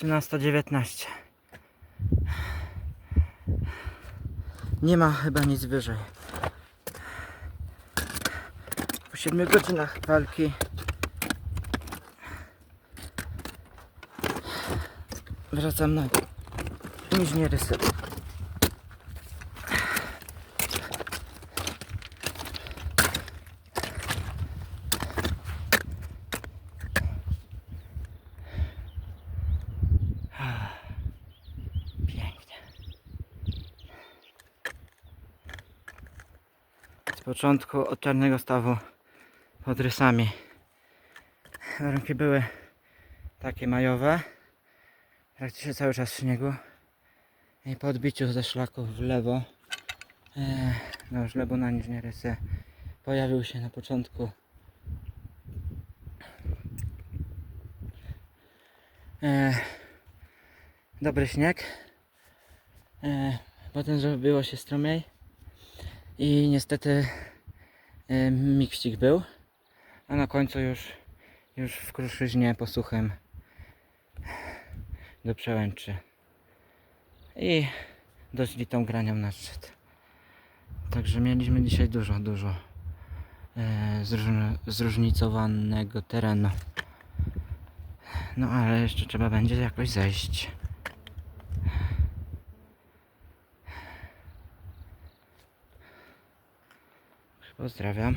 13.19 Nie ma chyba nic wyżej. Po 7 godzinach walki wracam na niżnie rysy. Pięknie. Z początku od czarnego stawu pod rysami. Warunki były takie majowe. Praktycznie cały czas w śniegu. I po odbiciu ze szlaków w lewo, e, no już lewo na niżnie rysy, pojawił się na początku e, dobry śnieg. E, potem zrobiło się stromiej i niestety e, mikścik był, a na końcu już, już w kruszyźnie posłuchem do przełęczy i dość litą granią na szczyt. Także mieliśmy dzisiaj dużo, dużo e, zróżni- zróżnicowanego terenu. No ale jeszcze trzeba będzie jakoś zejść. Pozdrawiam.